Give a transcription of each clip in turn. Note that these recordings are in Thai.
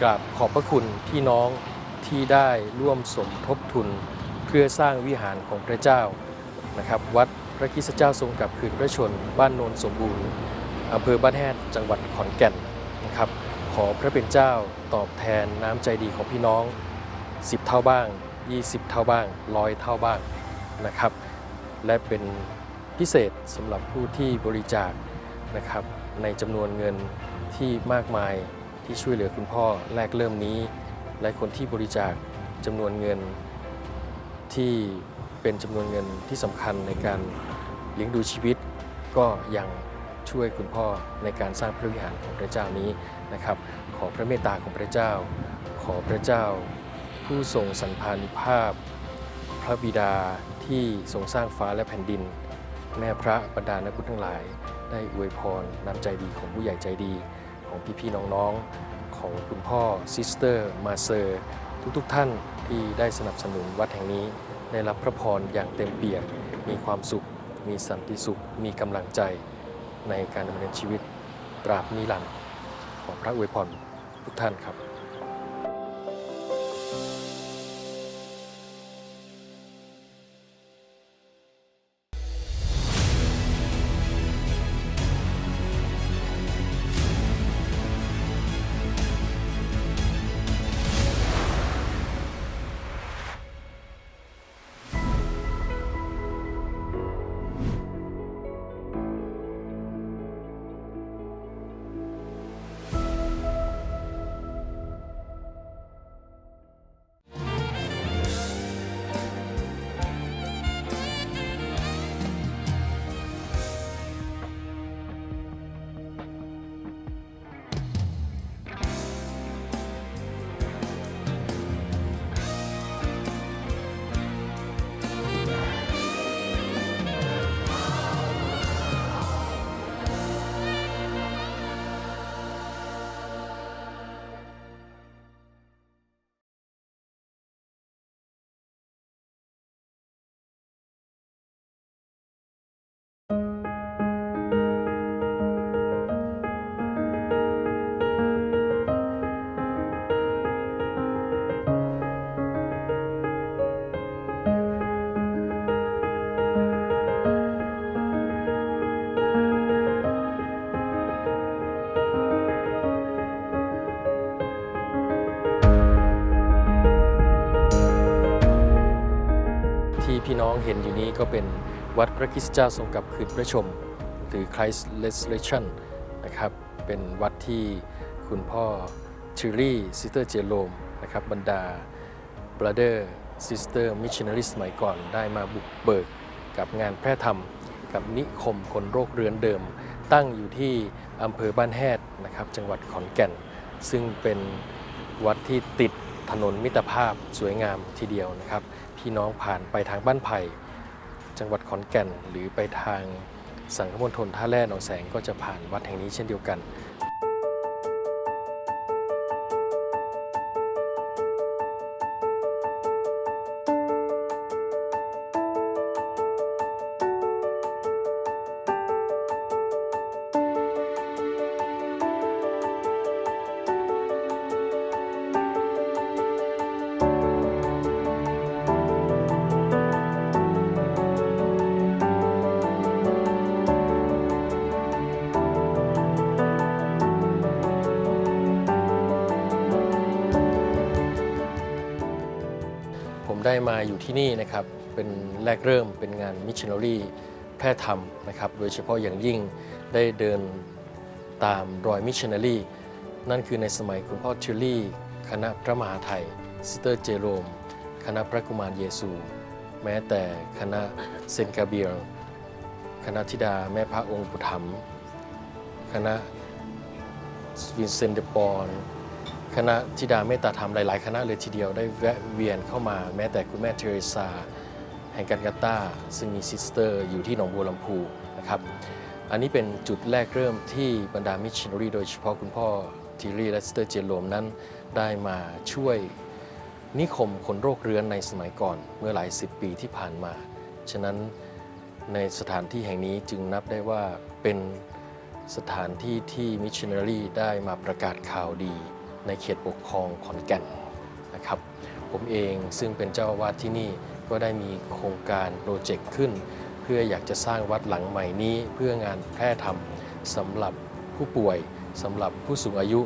กราบขอบพระคุณพี่น้องที่ได้ร่วมสมทบทุน เพื่อสร้างวิหารของพระเจ้านะครับ วัดพระคิสเจ้าทรงกลับคืนพระชน บ้านโนนสมบูรณ์อำเภอบ้านแฮดจังหวัดขอนแก่นนะครับ ขอพระเป็นเจ้าตอบแทนน้ำใจดีของพี่น้อง 10 เท่าบ้าง 20 เท่าบ้างร้อยเท่าบ้างนะครับ และเป็นพิเศษสำหรับผู้ที่บริจาคนะครับในจำนวนเงินที่มากมาย ที่ช่วยเหลือคุณพ่อแรกเริ่มนี้ และคนที่บริจาคจำนวนเงินที่เป็นจำนวนเงินที่สำคัญในการเลี้ยงดูชีวิต ก็ยังช่วยคุณพ่อในการสร้างพระวิหารของพระเจ้านี้นะครับ ขอพระเมตตาของพระเจ้า ขอพระเจ้า ผู้ทรงสันพานิภาพ พระบิดาที่ทรงสร้างฟ้าและแผ่นดิน แม่พระบรรดานักบุญทั้งหลาย ได้อวยพรน้ำใจดีของผู้ใหญ่ใจดี ของพี่ๆน้องๆ ของคุณพ่อซิสเตอร์มาเซอร์ ทุกๆท่านที่ได้สนับสนุนวัดแห่งนี้ ได้รับพระพรอย่างเต็มเปี่ยมมีความสุข มีสันติสุข มีกำลังใจในการดำเนินชีวิตตราบนิรันดร์ขอพระอวยพรทุกท่านครับ ก็เป็นวัดพระคริสตเจ้าทรงกลับคืนพระชม หรือ Christ Resurrection นะครับ เป็นวัดที่คุณพ่อชิลี่ซิสเตอร์เจโรมนะครับบรรดา brother sister missionary สมัยก่อนได้มาบุกเบิกกับงานแพร่ธรรม กับนิคมคนโรคเรื้อนเดิม ตั้งอยู่ที่อำเภอบ้านแฮดนะครับจังหวัดขอนแก่น ซึ่งเป็นวัดที่ติดถนนมิตรภาพสวยงามทีเดียวนะครับ พี่น้องผ่านไปทางบ้านไผ่ จังหวัดขอนแก่น หรือไปทางสังคมณฑลท่าแร่หนองแสงก็จะผ่านวัดแห่งนี้เช่นเดียวกัน มได้มาอยู่ที่นี่นะครับเป็นแรกเริ่มเป็นงานมิชชันนารีแพร่ธรรมนะครับโดยเฉพาะอย่างยิ่งได้เดินตามรอยมิชชันนารีนั่นคือในสมัยคุณพ่อทิลลี่ คณะพระมหาไทยซิสเตอร์เจโรม คณะพระกุมารเยซู แม้แต่คณะเซนกาเบียลคณะธิดาแม่พระองค์ปุถัมคณะวินเซนเดปอน คณะธิดาเมตตาธรรมหลาย ๆ คณะเลยทีเดียวได้แวะเวียนเข้ามาแม้แต่คุณแม่เทเรซาแห่งกันกาตาซึ่งมีซิสเตอร์อยู่ที่หนองบัวลำพูนะครับอันนี้เป็นจุดแรกเริ่มที่บรรดามิชชันนารีโดยเฉพาะคุณพ่อทีรีและซิสเตอร์เจโรมนั้น ได้มาช่วยนิคมคนโรคเรื้อนในสมัยก่อนเมื่อหลายสิบปีที่ผ่านมา ฉะนั้นในสถานที่แห่งนี้จึงนับได้ว่าเป็นสถานที่ที่มิชชันนารีได้มาประกาศข่าวดี ในเขตปกครองขอนแก่นนะครับ ผมเองซึ่งเป็นเจ้าอาวาสที่นี่ก็ได้มีโครงการโปรเจกต์ขึ้น เพื่ออยากจะสร้างวัดหลังใหม่นี้เพื่องานแพร่ธรรมสำหรับผู้ป่วยสำหรับผู้สูงอายุ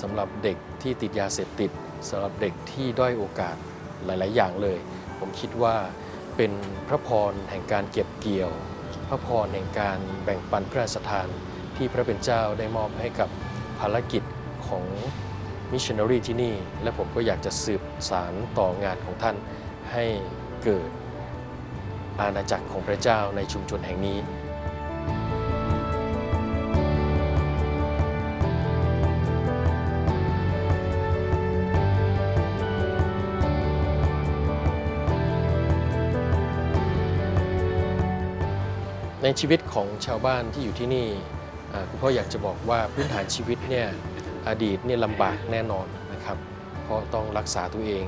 สำหรับเด็กที่ติดยาเสพติดสำหรับเด็กที่ด้อยโอกาสหลาย ๆ อย่างเลย ผมคิดว่าเป็นพระพรแห่งการเก็บเกี่ยว พระพรแห่งการแบ่งปันพระราชทานที่พระเป็นเจ้าได้มอบให้กับภารกิจของ มิชชันนารีที่นี่ และผมก็อยากจะสืบสารต่องานของท่านให้เกิดอาณาจักรของพระเจ้าในชุมชนแห่งนี้ในชีวิตของชาวบ้านที่อยู่ที่นี่คุณพ่ออยากจะบอกว่าพื้นฐานชีวิตเนี่ย อดีตเนี่ยลำบากแน่นอนนะครับ เพราะต้องรักษาตัวเอง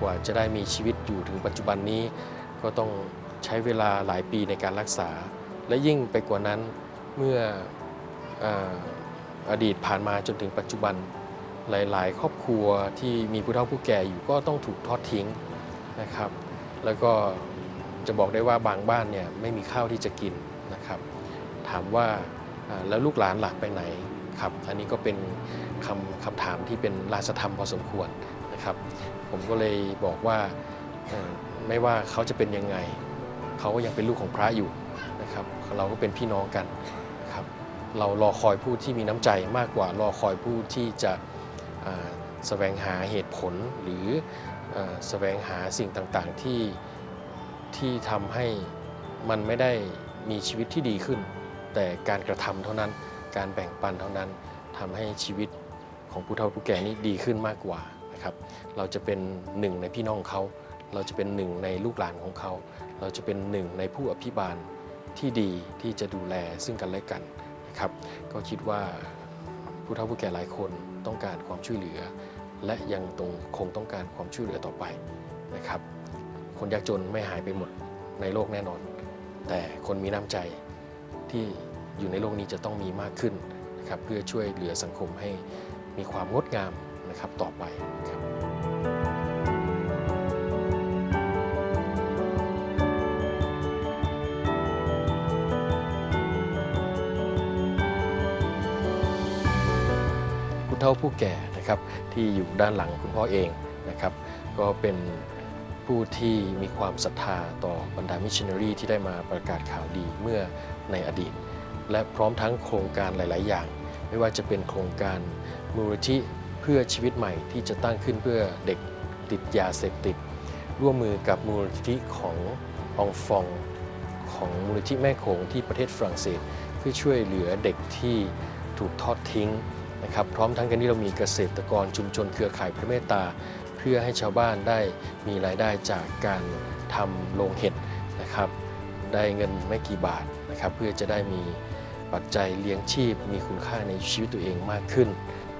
กว่าจะได้มีชีวิตอยู่ถึงปัจจุบันนี้ ก็ต้องใช้เวลาหลายปีในการรักษา และยิ่งไปกว่านั้นเมื่อออดีตผ่านมาจนถึงปัจจุบัน หลาย ๆ ครอบครัวที่มีผู้เฒ่าผู้แก่อยู่ก็ต้องถูกทอดทิ้งนะครับ แล้วก็จะบอกได้ว่าบางบ้านเนี่ยไม่มีข้าวที่จะกินนะครับ ถามว่าแล้วลูกหลานหลักไปไหน ครับอันนี้ก็เป็นคำคำถามที่เป็นราชธรรมพอสมควรนะครับ ผมก็เลยบอกว่าไม่ว่าเขาจะเป็นยังไง เขาก็ยังเป็นลูกของพระอยู่นะครับ เราก็เป็นพี่น้องกันนะครับ เรารอคอยผู้ที่มีน้ำใจมากกว่ารอคอยผู้ที่จะแสวงหาเหตุผลหรือแสวงหาสิ่งต่างๆที่ที่ทำให้มันไม่ได้มีชีวิตที่ดีขึ้น แต่การกระทำเท่านั้น การแบ่งปันเท่านั้นทำให้ชีวิตของผู้เฒ่าผู้แก่นี้ดีขึ้นมากกว่านะครับ เราจะเป็นหนึ่งในพี่น้องของเขา เราจะเป็นหนึ่งในลูกหลานของเขา เราจะเป็นหนึ่งในผู้อภิบาลที่ดีที่จะดูแลซึ่งกันและกันนะครับ ก็คิดว่าผู้เฒ่าผู้แก่หลายคนต้องการความช่วยเหลือ และยังตรงคงต้องการความช่วยเหลือต่อไปนะครับ คนยากจนไม่หายไปหมดในโลกแน่นอน แต่คนมีน้ำใจที่ อยู่ในโลกนี้จะต้องมีมากขึ้นนะครับเพื่อช่วยเหลือสังคมให้มีความงดงามนะครับต่อไปครับเฒ่าผู้แก่นะครับที่อยู่ด้านหลังคุณพ่อเองนะครับก็เป็นผู้ที่มีความศรัทธาต่อบรรดามิชชันนารีที่ได้มาประกาศข่าวดีเมื่อในอดีต และพร้อมทั้งโครงการหลาย ๆ อย่าง ไม่ว่าจะเป็นโครงการมูลนิธิเพื่อชีวิตใหม่ที่จะตั้งขึ้นเพื่อเด็กติดยาเสพติด ร่วมมือกับมูลนิธิขององฟองของมูลนิธิแม่โขงที่ประเทศฝรั่งเศส เพื่อช่วยเหลือเด็กที่ถูกทอดทิ้งนะครับพร้อมทั้งกันนี้เรามีเกษตรกรชุมชนเครือข่ายพระเมตตา เพื่อให้ชาวบ้านได้มีรายได้จากการทำโรงเห็ดนะครับได้เงินไม่กี่บาทนะครับเพื่อจะได้มี ปัจจัยเลี้ยงชีพมีคุณค่าในชีวิตตัวเองมากขึ้น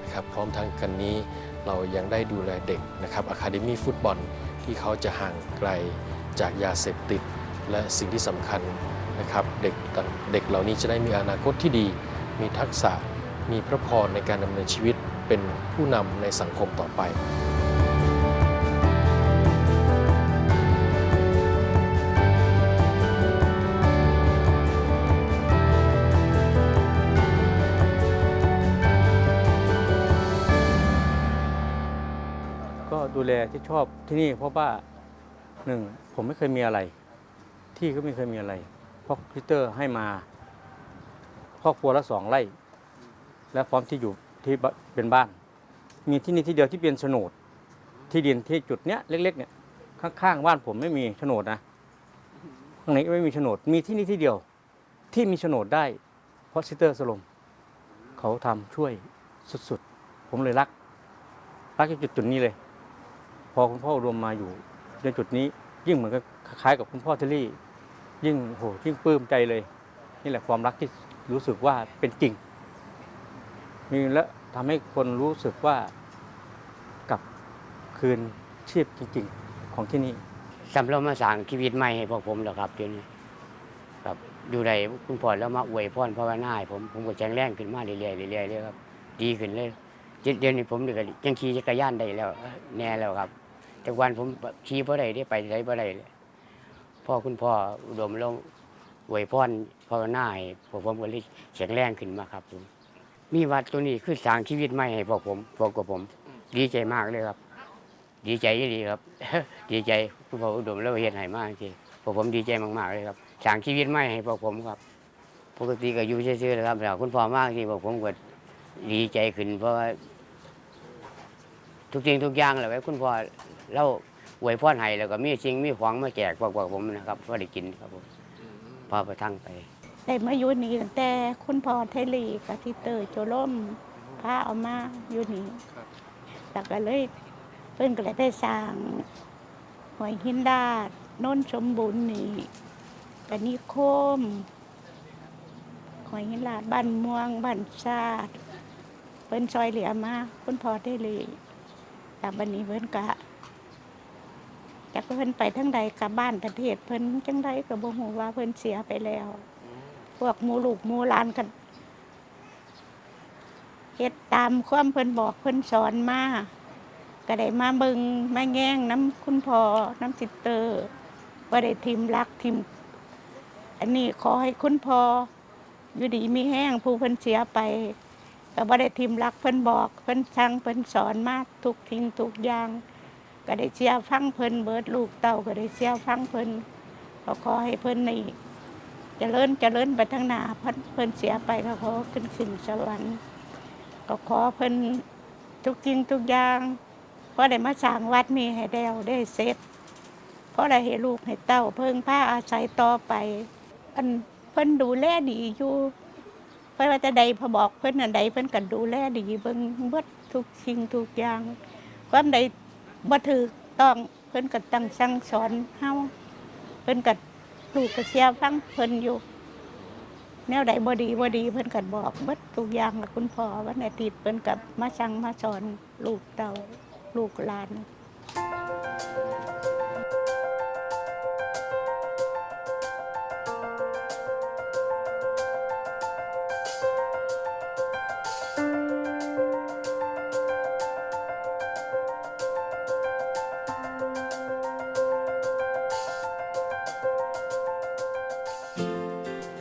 นะครับพร้อมทั้งกันนี้เรายังได้ดูแลเด็กนะครับอะคาเดมี่ฟุตบอลที่เขาจะห่างไกลจากยาเสพติด และสิ่งที่สำคัญนะครับเด็กเด็กเหล่านี้จะได้มีอนาคตที่ดี มีทักษะมีพระพรในการดำเนินชีวิตเป็นผู้นำในสังคมต่อไป ที่ชอบที่นี่เพราะว่าหนึ่งผมไม่เคยมีอะไร ที่ก็ไม่เคยมีอะไรเพราะคริสเตอร์ให้มาครอบครัวละสองไร่ และพร้อมที่อยู่ที่เป็นบ้าน มีที่นี่ที่เดียวที่เป็นโฉนด ที่ดินที่จุดเนี้ยเล็ก ๆ เนี่ยข้างๆบ้านผมไม่มีโฉนดนะข้างในก็ไม่มีโฉนด มีที่นี่ที่เดียวที่มีโฉนดได้ เพราะซิสเตอร์สลมเขาทำช่วยสุดๆ ผมเลยรัก รักจุดจุดนี้เลย อคุณพ่อรวมมาอยู่ในจุดนี้ ยิ่งเหมือนกับคล้ายกับคุณพ่อเทลลี่ ยิ่งโหยิ่งปลื้มใจเลย นี่แหละความรักที่รู้สึกว่าเป็นจริงมีและทำให้คนรู้สึกว่ากลับคืนชีพจริง ๆ ของที่นี่สำเรามาสร้างชีวิตใหม่ให้พวกผมแล้วครับเดี๋ยวนี้ครับอยู่ใดคุณพ่อแล้วมาอวยพรภาวนาให้ผมผมก็แข็งแรงขึ้นมาเรื่อยๆเรื่อยๆเลยครับ ดีขึ้นเลยเดี๋ยวนี้ผมนี่ก็ยังขี่จักรยานได้แล้ว แน่แล้วครับ แต่วันผมขี่บ่ได้ได้ไปไหนบ่ได้เลยพ่อคุณพ่ออุดมลงอวยพรภาวนาให้พวกผมก็เลยแข็งแรงขึ้นมาครับผมมีวัดตัวนี้คือสร้างชีวิตใหม่ให้พวกผมพวกกับผม ดีใจมากเลยครับ ดีใจอีหลีครับ ดีใจคุณพ่ออุดมแล้วเฮ็ดให้มากจริงพวกผมดีใจมากๆเลยครับสร้างชีวิตใหม่ให้พวกผมครับ ปกติก็อยู่ซื่อๆนะครับแต่คุณพ่อมากที่พวกผมก็ดีใจขึ้นเพราะว่าทุกสิ่งทุกอย่างแหละไว้คุณพ่อ เราอวยพรให้แล้วก็มีสิ่งมีของมาแจกพวกผมนะครับพอได้กินครับผมพอไปทั้งไปได้มาอยู่นี่ตั้งแต่คุณพ่อไทลีกับที่เตอร์โจล่มพาเอามาอยู่นี่ครับแล้วก็เลยเพิ่นก็เลยได้สร้างหอยหินดาดโน้นสมบูรณ์นี่กนิคมหอยหินดาดบ้านม่วงบ้านชาดเพิ่นซอยเหลือมาคุณพ่อไทลีแต่บันนี้เพิ่นกะ จากเพิ่นไปทั้งใดกับบ้านประเทศเพิ่นจังใดก็บ่ฮู้ว่าเพิ่นเสียไปแล้ว พวกหมูลูกหมูหลานกันเฮ็ดตามความเพิ่นบอกเพิ่นสอนมาก็ได้มาเบิงมาแง่งน้ำคุณพ่อน้ำสิสเตอร์ว่าได้ทิมรักทิม อันนี้ขอให้คุณพ่ออยู่ดีมีแห้งผู้เพิ่นเสียไปก็บ่ได้ทิมรักเพิ่นบอกเพิ่นสั่งเพิ่นสอนมาทุกทิ้งทุกอย่าง ก็ได้เสียฟังเพิ่นเบิดลูกเต้าก็ได้เสียฟังเพิ่นก็ขอให้เพิ่นนี่จะเจริญเจริญไปทั้งหนาเพิ่นเพิ่นเสียไปก็ขอขึ้นขึ้นสวรรค์ก็ขอเพิ่นทุกจริงทุกอย่างเพราะได้มาสร้างวัดนี้ให้แล้วได้เสร็จเพราะได้ให้ลูกให้เต้า เพิ่งผ้าอาศัยต่อไป อันเพิ่นดูแลดีอยู่เพิ่นว่าจะใดพอบอกเพิ่นอันใดเพิ่นก็ดูแลดีเบิ่งเบิดทุกสิ่งทุกอย่างความใด บ่ถูกต้องเพิ่นก็ตั้งสั่งสอนเฮาเพิ่นก็ลูกก็เสียฟังเพิ่นอยู่ แนวใดบ่ดีบ่ดีเพิ่นก็บอกเบิดทุกอย่างละคุณพ่อวันอาทิตย์เพิ่นกับมาสั่งมาสอนลูกเต่าลูกหลาน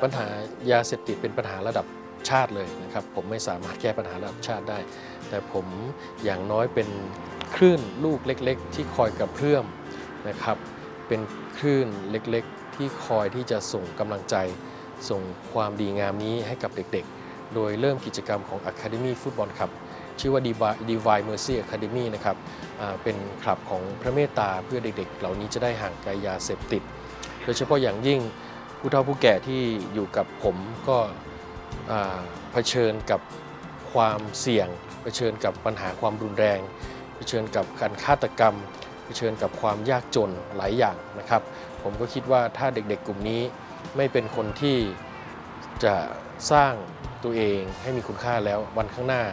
ปัญหายาเสพติดเป็นปัญหาระดับชาติเลยนะครับ ผมไม่สามารถแก้ปัญหาระดับชาติได้ แต่ผมอย่างน้อยเป็นคลื่นลูกเล็ก ๆ ที่คอยกระเพื่อมนะครับ เป็นคลื่นเล็กๆ ที่คอยที่จะส่งกำลังใจ ส่งความดีงามนี้ให้กับเด็กๆ โดยเริ่มกิจกรรมของ Academy Football Club ชื่อว่า Divine Mercy Academy นะครับเป็นคลับของพระเมตตาเพื่อเด็กๆ เหล่านี้จะได้ห่างไกลยาเสพติด โดยเฉพาะอย่างยิ่ง ผู้เฒ่าผู้แก่ที่อยู่กับผมก็เผชิญกับความเสี่ยง เผชิญกับปัญหาความรุนแรง เผชิญกับการฆาตกรรม เผชิญกับความยากจนหลายอย่างนะครับ ผมก็คิดว่าถ้าเด็กๆกลุ่มนี้ไม่เป็นคนที่จะสร้างตัวเองให้มีคุณค่าแล้ววันข้างหน้า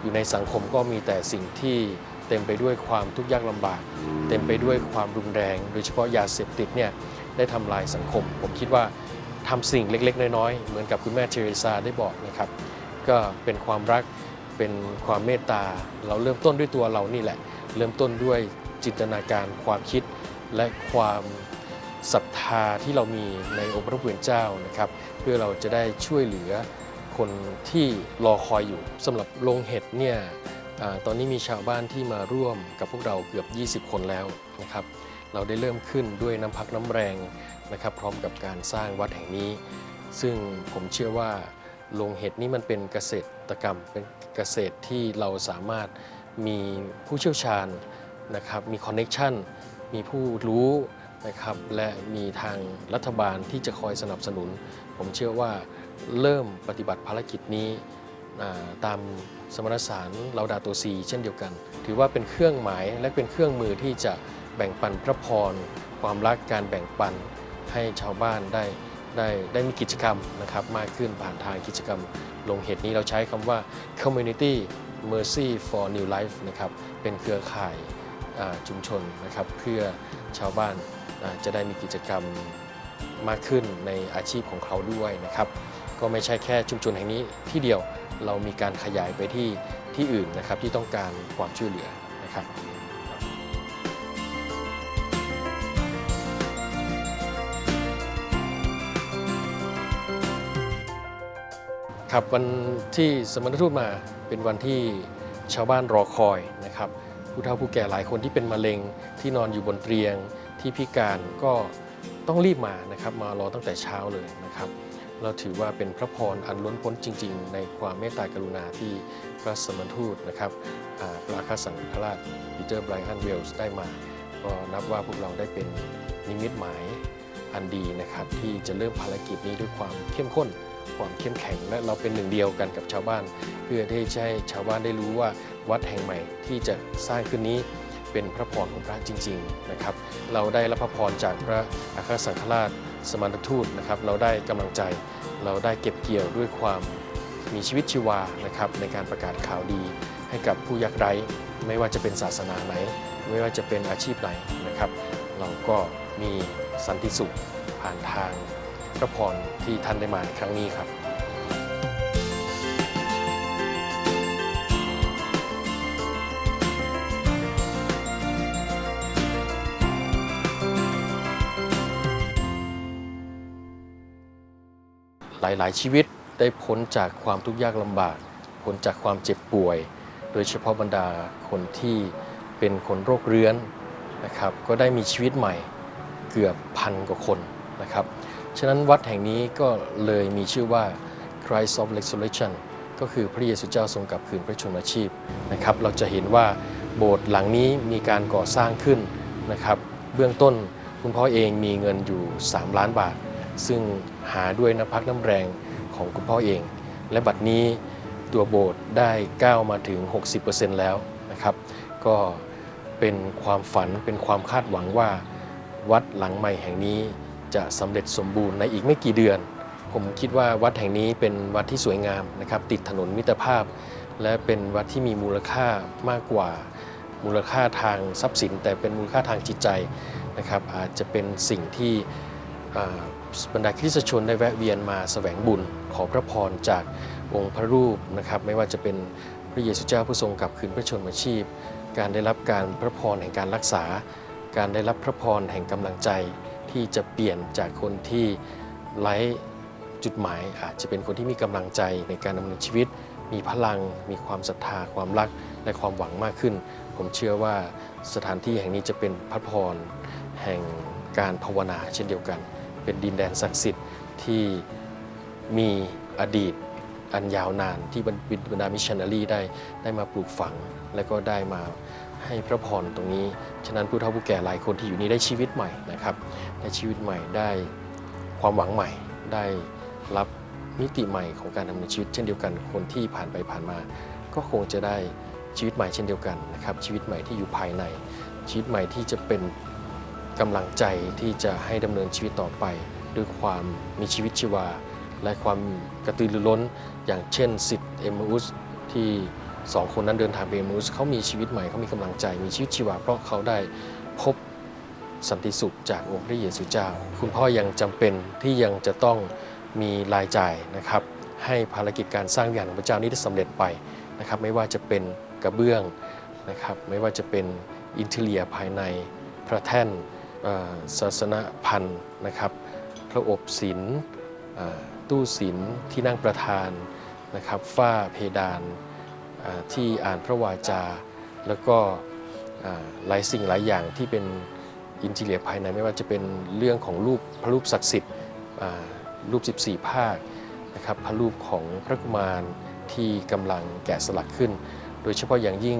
อยู่ในสังคมก็มีแต่สิ่งที่เต็มไปด้วยความทุกข์ยากลำบาก เต็มไปด้วยความรุนแรง โดยเฉพาะยาเสพติดเนี่ย ได้ทำลายสังคม ผมคิดว่าทำสิ่งเล็กๆ น้อยๆ เหมือนกับคุณแม่เทเรซาได้บอกนะครับ ก็เป็นความรักเป็นความเมตตา เราเริ่มต้นด้วยตัวเรานี่แหละ เริ่มต้นด้วยจินตนาการความคิดและความศรัทธาที่เรามีในองค์พระผู้เป็นเจ้านะครับ เพื่อเราจะได้ช่วยเหลือคนที่รอคอยอยู่สำหรับโรงเห็ดเนี่ยอตอนนี้มีชาวบ้านที่มาร่วมกับพวกเราเกือบ 20 คนแล้วนะครับ เราได้เริ่มขึ้นด้วยน้ำพักน้ำแรงนะครับ พร้อมกับการสร้างวัดแห่งนี้ ซึ่งผมเชื่อว่าโรงเห็ดนี้มันเป็นเกษตรกรรมเป็นเกษตรที่เราสามารถมีผู้เชี่ยวชาญนะครับมีคอนเน็ชันมีผู้รู้นะครับและมีทางรัฐบาลที่จะคอยสนับสนุน ผมเชื่อว่าเริ่มปฏิบัติภารกิจนี้ตามสมณสารเราดาโตซีเช่นเดียวกัน ถือว่าเป็นเครื่องหมายและเป็นเครื่องมือที่จะ แบ่งปันพระพร ความรักการแบ่งปันให้ชาวบ้านได้ได้ได้มีกิจกรรมนะครับมากขึ้นผ่านทางกิจกรรม ลงเหตุนี้เราใช้คำว่า community mercy for new life นะครับเป็นเครือข่ายชุมชนนะครับเพื่อชาวบ้านจะได้มีกิจกรรมมากขึ้นในอาชีพของเขาด้วยนะครับ ก็ไม่ใช่แค่ชุมชนแห่งนี้ที่เดียวเรามีการขยายไปที่ที่อื่นนะครับที่ต้องการความช่วยเหลือนะครับ ครับวันที่สมณทูตมาเป็นวันที่ชาวบ้านรอคอยนะครับ ผู้เฒ่าผู้แก่หลายคนที่เป็นมะเร็งที่นอนอยู่บนเตียง ที่พิการก็ต้องรีบมานะครับ มารอตั้งแต่เช้าเลยนะครับ เราถือว่าเป็นพระพรอันล้นพ้นจริง ๆ ในความเมตตากรุณาที่พระสมณทูตนะครับพระอาคาสังฆราชปีเตอร์ไบรอันเวลส์ได้มา ก็นับว่าพวกเราได้เป็นนิมิตหมายอันดีนะครับ ที่จะเริ่มภารกิจนี้ด้วยความเข้มข้น ความเข้มแข็ง และเราเป็นหนึ่งเดียวกันกับชาวบ้าน เพื่อที่จะให้ชาวบ้านได้รู้ว่าวัดแห่งใหม่ที่จะสร้างขึ้นนี้เป็นพระพรของพระจริงๆนะครับ เราได้รับพระพรจากพระอัครสังฆราชสมานทูตนะครับ เราได้กำลังใจเราได้เก็บเกี่ยวด้วยความมีชีวิตชีวานะครับในการประกาศข่าวดีให้กับผู้ยากไร้ ไม่ว่าจะเป็นศาสนาไหน ไม่ว่าจะเป็นอาชีพไหนนะครับ เราก็มีสันติสุขผ่านทาง พระพรที่ท่านได้มาในครั้งนี้ครับหลาย ๆ ชีวิตได้พ้นจากความทุกข์ยากลำบาก พ้นจากความเจ็บป่วย โดยเฉพาะบรรดาคนที่เป็นคนโรคเรื้อนนะครับ ก็ได้มีชีวิตใหม่เกือบพันกว่าคนนะครับ ฉะนั้นวัดแห่งนี้ก็เลยมีชื่อว่า Christ of Resurrection ก็คือพระเยซูเจ้าทรงกลับคืนพระชนมชีพนะครับ เราจะเห็นว่าโบสถ์หลังนี้มีการก่อสร้างขึ้นนะครับ เบื้องต้นคุณพ่อเองมีเงินอยู่ 3 ล้านบาท ซึ่งหาด้วยน้ำพักน้ำแรงของคุณพ่อเอง และบัดนี้ตัวโบสถ์ได้ก้าวมาถึง 60%แล้วนะครับ ก็เป็นความฝันเป็นความคาดหวังว่าวัดหลังใหม่แห่งนี้ จะสำเร็จสมบูรณ์ในอีกไม่กี่เดือน ผมคิดว่าวัดแห่งนี้เป็นวัดที่สวยงามนะครับติดถนนมิตรภาพ และเป็นวัดที่มีมูลค่ามากกว่า มูลค่าทางทรัพย์สิน แต่เป็นมูลค่าทางจิตใจนะครับอาจจะเป็นสิ่งที่บรรดาคริสตชนได้แวะเวียนมาแสวงบุญขอพระพรจากองค์พระรูปนะครับไม่ว่าจะเป็นพระเยซูเจ้าผู้ทรงกลับคืนพระชนมชีพ การได้รับการพระพรแห่งการรักษา การได้รับพระพรแห่งกำลังใจ ที่จะเปลี่ยนจากคนที่ไร้จุดหมาย อาจจะเป็นคนที่มีกำลังใจในการดำเนินชีวิต มีพลัง มีความศรัทธา ความรัก และความหวังมากขึ้น ผมเชื่อว่าสถานที่แห่งนี้จะเป็นพระพรแห่งการภาวนาเช่นเดียวกัน เป็นดินแดนศักดิ์สิทธิ์ที่มีอดีตอันยาวนานที่บรรดามิชชันนารีได้ได้มาปลูกฝัง และก็ได้มา ให้พระพรตรงนี้ ฉะนั้นผู้เฒ่าผู้แก่หลายคนที่อยู่นี้ได้ชีวิตใหม่นะครับ ได้ชีวิตใหม่ได้ความหวังใหม่ ได้รับมิติใหม่ของการดำเนินชีวิต เช่นเดียวกัน คนที่ผ่านไปผ่านมา ก็คงจะได้ชีวิตใหม่เช่นเดียวกันนะครับ ชีวิตใหม่ที่อยู่ภายใน ชีวิตใหม่ที่จะเป็นกำลังใจที่จะให้ดำเนินชีวิตต่อไป ด้วยความมีชีวิตชีวา และความกระตือรือร้น อย่างเช่นสิทธิ์เอมมอุสที่ สองคนนั้นเดินทางไปเอมมาอุสเขามีชีวิตใหม่เขามีกำลังใจ มีชีวิตชีวา เพราะเขาได้พบสันติสุขจากองค์พระเยซูเจ้า คุณพ่อยังจำเป็นที่ยังจะต้องมีรายจ่ายนะครับให้ภารกิจการสร้างวิหารของพระเจ้านี้ได้สำเร็จไปนะครับไม่ว่าจะเป็นกระเบื้องนะครับไม่ว่าจะเป็นอินเทเลียภายในพระแท่นศาสนพันธ์นะครับพระอบศิลป์ตู้ศิลที่นั่งประธานนะครับฝ้าเพดาน ที่อ่านพระวาจา แล้วก็หลายสิ่งหลายอย่างที่เป็นอินทีเลียภายในไม่ว่าจะเป็นเรื่องของรูปพระรูปศักดิ์สิทธิ์รูป 14 ภาคนะครับพระรูปของพระกุมารที่กำลังแกะสลักขึ้น โดยเฉพาะอย่างยิ่ง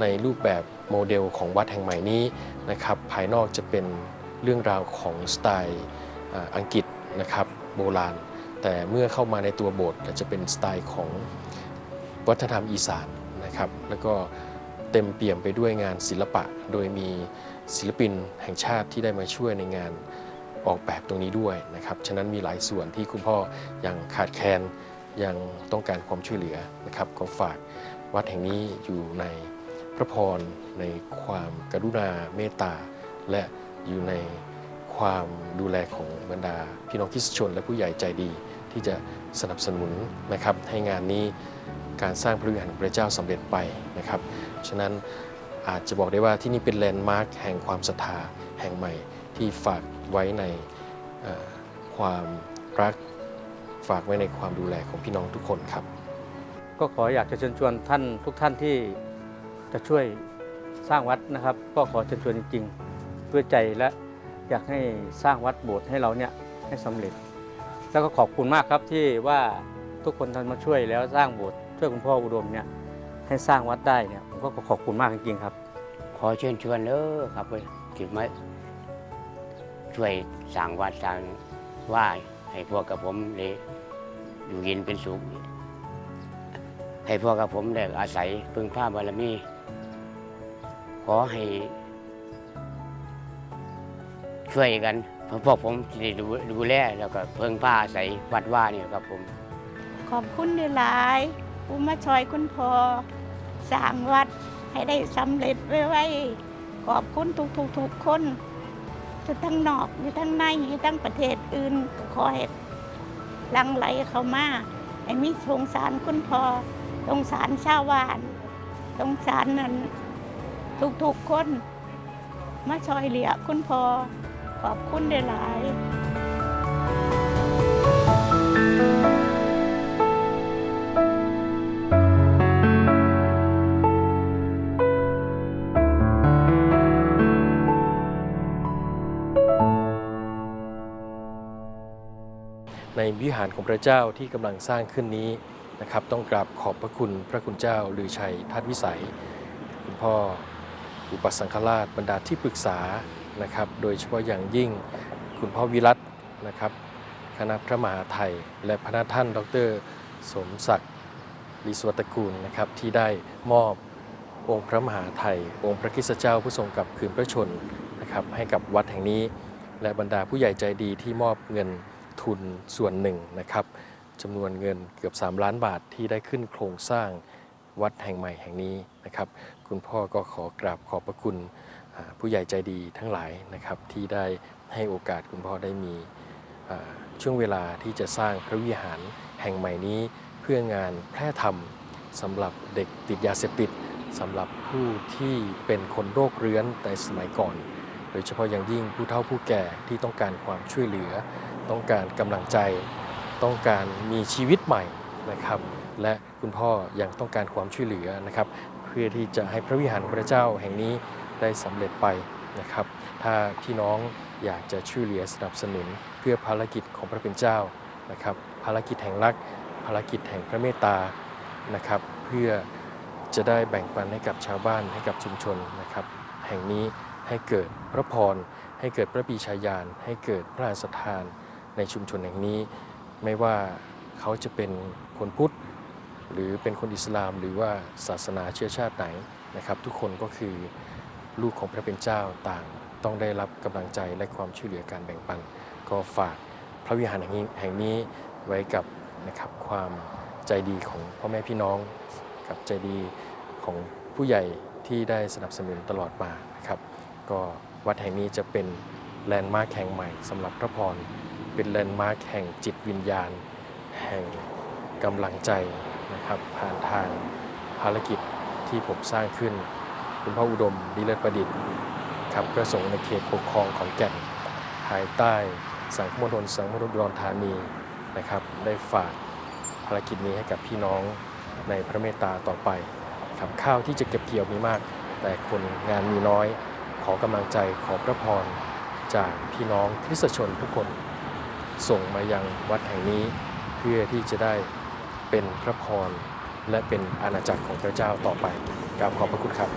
ในรูปแบบโมเดลของวัดแห่งใหม่นี้นะครับภายนอกจะเป็นเรื่องราวของสไตล์อังกฤษนะครับโบราณ แต่เมื่อเข้ามาในตัวโบสถ์จะเป็นสไตล์ของ วัฒนธรรมอีสานนะครับ แล้วก็เต็มเปี่ยมไปด้วยงานศิลปะ โดยมีศิลปินแห่งชาติที่ได้มาช่วยในงานออกแบบตรงนี้ด้วยนะครับ ฉะนั้นมีหลายส่วนที่คุณพ่อยังขาดแคลนยังต้องการความช่วยเหลือนะครับก็ฝากวัดแห่งนี้อยู่ในพระพรในความกรุณาเมตตา และอยู่ในความดูแลของบรรดา พี่น้องคริสชน และผู้ใหญ่ใจดีที่จะสนับสนุนนะครับให้งานนี้ การสร้างพระวิหารของพระเจ้าสำเร็จไปนะครับ ฉะนั้นอาจจะบอกได้ว่าที่นี่เป็นแลนด์มาร์คแห่งความศรัทธาแห่งใหม่ที่ฝากไว้ในความรักฝากไว้ในความดูแลของพี่น้องทุกคนครับ ก็ขออยากจะเชิญชวนท่านทุกท่านที่จะช่วยสร้างวัดนะครับ ก็ขอเชิญชวนจริงๆด้วยใจและอยากให้สร้างวัดโบสถ์ให้เราเนี่ยให้สำเร็จ แล้วก็ขอบคุณมากครับที่ว่าทุกคนท่านมาช่วยแล้วสร้างโบสถ์ ช่วยคุณพ่ออุดมเนี่ยให้สร้างวัดได้เนี่ยผมก็ขอบคุณมากจริงๆครับ ขอเชิญชวนเด้อครับเว้ยที่มาช่วยสร้างวัดสร้างว่าให้พวกกับผมได้อยู่เย็นเป็นสุขให้พวกกับผมได้อาศัยพึ่งพาบารมี ขอให้ ช่วยกันเพราะพวกผมจะได้ดูดูแลแล้วก็เพิ่งพาอาศัยวัดว่านี่ครับผม ขอบคุณหลาย ๆผู้มาช่วยคุณพ่อสร้างวัดให้ได้สำเร็จไว้ๆขอบคุณทุกๆทุกคนจะทั้งนอกอยู่ทั้งในอยู่ทั้งประเทศอื่นก็ขอให้ลังไหลเขามาให้มีสงสารคุณพ่อสงสารชาวบ้านสงสารนั้นทุกๆคน มาช่วยเหลือคุณพ่อขอบคุณหลาย ในของพระเจ้าที่กำลังสร้างขึ้นนี้นะครับ ต้องกราบขอบพระคุณพระคุณเจ้าลือชัยทัตวิสัย คุณพ่ออุปสังฆราชบรรดาที่ปรึกษานะครับ โดยเฉพาะอย่างยิ่งคุณพ่อวิรัตนะครับ คณะพระมหาไทย และพระนาท่าน ดร สมศักดิ์ลีสวัตกูลนะครับที่ได้มอบองค์พระมหาไทย องค์พระคิสตเจ้าผู้ทรงกับคืนพระชนนะครับให้กับวัดแห่งนี้ และบรรดาผู้ใหญ่ใจดีที่มอบเงิน ทุนส่วนหนึ่งนะครับจำนวนเงินเกือบ 3 ล้านบาทที่ได้ขึ้นโครงสร้างวัดแห่งใหม่แห่งนี้นะครับ คุณพ่อก็ขอกราบขอบพระคุณผู้ใหญ่ใจดีทั้งหลายนะครับที่ได้ให้โอกาสคุณพ่อได้มีช่วงเวลาที่จะสร้างพระวิหารแห่งใหม่นี้ เพื่องานแพร่ธรรมสำหรับเด็กติดยาเสพติดสำหรับผู้ที่เป็นคนโรคเรื้อนในสมัยก่อน โดยเฉพาะอย่างยิ่งผู้เฒ่าผู้แก่ที่ต้องการความช่วยเหลือ ต้องการกำลังใจ ต้องการมีชีวิตใหม่นะครับ และคุณพ่อยังต้องการความช่วยเหลือนะครับ เพื่อที่จะให้พระวิหารของพระเจ้าแห่งนี้ได้สำเร็จไปนะครับ ถ้าพี่น้องอยากจะช่วยเหลือสนับสนุนเพื่อภารกิจของพระเป็นเจ้านะครับ ภารกิจแห่งรัก ภารกิจแห่งพระเมตตานะครับ เพื่อจะได้แบ่งปันให้กับชาวบ้านให้กับชุมชนนะครับ แห่งนี้ให้เกิดพระพรให้เกิดพระปีชาญาณให้เกิดพระราชทาน ในชุมชนแห่งนี้ ไม่ว่าเขาจะเป็นคนพุทธ หรือเป็นคนอิสลามหรือว่าศาสนาเชื้อชาติไหนนะครับ ทุกคนก็คือลูกของพระเป็นเจ้าต่างต้องได้รับกำลังใจและความช่วยเหลือการแบ่งปัน ก็ฝากพระวิหารแห่งนี้แห่งนี้ไว้กับนะครับความใจดีของพ่อแม่พี่น้องกับใจดีของผู้ใหญ่ที่ได้สนับสนุนตลอดมานะครับ ก็วัดแห่งนี้จะเป็นแลนด์มาร์คแห่งใหม่สำหรับพระพร เป็นแลนด์มาร์คแห่งจิตวิญญาณ แห่งกำลังใจนะครับ ผ่านทางภารกิจที่ผมสร้างขึ้น คุณพ่ออุดมดีเลศประดิษฐ์ครับประสงค์ในเขตปกครองขอนแก่นภายใต้สังคมณฑลสังคมณฑลอุรธานีนะครับ ได้ฝากภารกิจนี้ให้กับพี่น้องในพระเมตตาต่อไปครับข้าวที่จะเก็บเกี่ยวมีมาก แต่คนงานมีน้อย ขอกำลังใจขอพระพรจากพี่น้องคริสตชนทุกคน ส่งมายังวัดแห่งนี้ เพื่อที่จะได้เป็นพระพรและเป็นอาณาจักรของพระเจ้าต่อไปกราบขอบพระคุณครับ